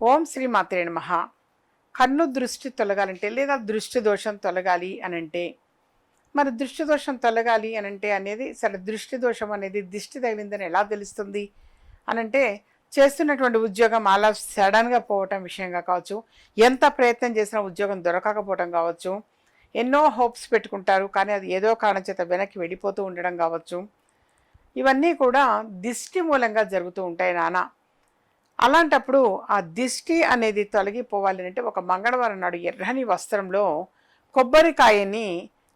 ఓం శ్రీ మాత్రే మహా కన్ను దృష్టి తొలగాలంటే లేదా దృష్టి దోషం తొలగాలి అనంటే మరి దృష్టి దోషం తొలగాలి అనంటే అనేది సరే దృష్టి దోషం అనేది దిష్టి తగిలిందని ఎలా తెలుస్తుంది అనంటే చేస్తున్నటువంటి ఉద్యోగం అలా సడన్గా పోవటం విషయంగా కావచ్చు ఎంత ప్రయత్నం చేసినా ఉద్యోగం దొరకకపోవటం కావచ్చు ఎన్నో హోప్స్ పెట్టుకుంటారు కానీ అది ఏదో కారణం చేత వెనక్కి వెళ్ళిపోతూ ఉండడం కావచ్చు. ఇవన్నీ కూడా దిష్టి మూలంగా జరుగుతూ ఉంటాయి నానా. అలాంటప్పుడు ఆ దిష్టి అనేది తొలగిపోవాలి అంటే ఒక మంగళవారం నాడు ఎర్రని వస్త్రంలో కొబ్బరికాయని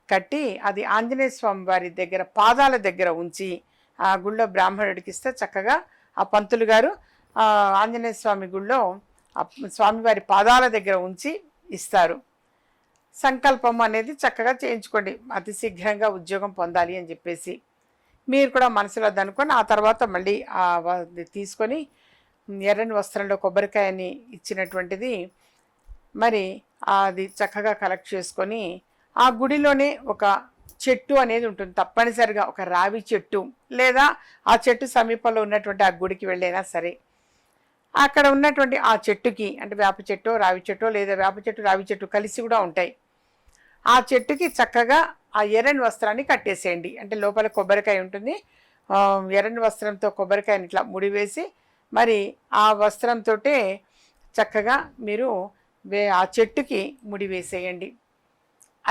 కట్టి అది ఆంజనేయ స్వామి వారి దగ్గర పాదాల దగ్గర ఉంచి ఆ గుళ్ళో బ్రాహ్మణుడికి ఇస్తే చక్కగా ఆ పంతులు గారు ఆంజనేయ స్వామి గుళ్ళో ఆ స్వామివారి పాదాల దగ్గర ఉంచి ఇస్తారు. సంకల్పం అనేది చక్కగా చేయించుకోండి. అతి శీఘ్రంగా ఉద్యోగం పొందాలి అని చెప్పేసి. మీరు కూడా మనసులో దనుకొని ఆ తర్వాత మళ్ళీ తీసుకొని ఎర్రని వస్త్రంలో కొబ్బరికాయని ఇచ్చినటువంటిది మరి అది చక్కగా కలెక్ట్ చేసుకొని ఆ గుడిలోనే ఒక చెట్టు అనేది ఉంటుంది. తప్పనిసరిగా ఒక రావి చెట్టు లేదా ఆ చెట్టు సమీపంలో ఉన్నటువంటి ఆ గుడికి వెళ్ళైనా సరే. అక్కడ ఉన్నటువంటి ఆ చెట్టుకి అంటే వేప చెట్టు రావి చెట్టు లేదా వేప చెట్టు రావి చెట్టు కలిసి కూడా ఉంటాయి. ఆ చెట్టుకి చక్కగా ఆ ఎర్రని వస్త్రాన్ని కట్టేసేయండి. అంటే లోపల కొబ్బరికాయ ఉంటుంది. ఎర్రని వస్త్రంతో కొబ్బరికాయని ఇట్లా ముడివేసి మరి ఆ వస్త్రంతో చక్కగా మీరు వే ఆ చెట్టుకి ముడి వేసేయండి.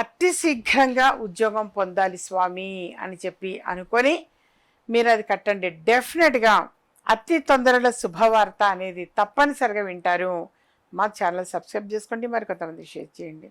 అతి శీఘ్రంగా ఉద్యోగం పొందాలి స్వామి అని చెప్పి అనుకొని మీరు అది కట్టండి. డెఫినెట్గా అతి తొందరలో శుభవార్త అనేది తప్పనిసరిగా వింటారు. మా ఛానల్ సబ్స్క్రైబ్ చేసుకోండి. మరి కొంతమంది షేర్ చేయండి.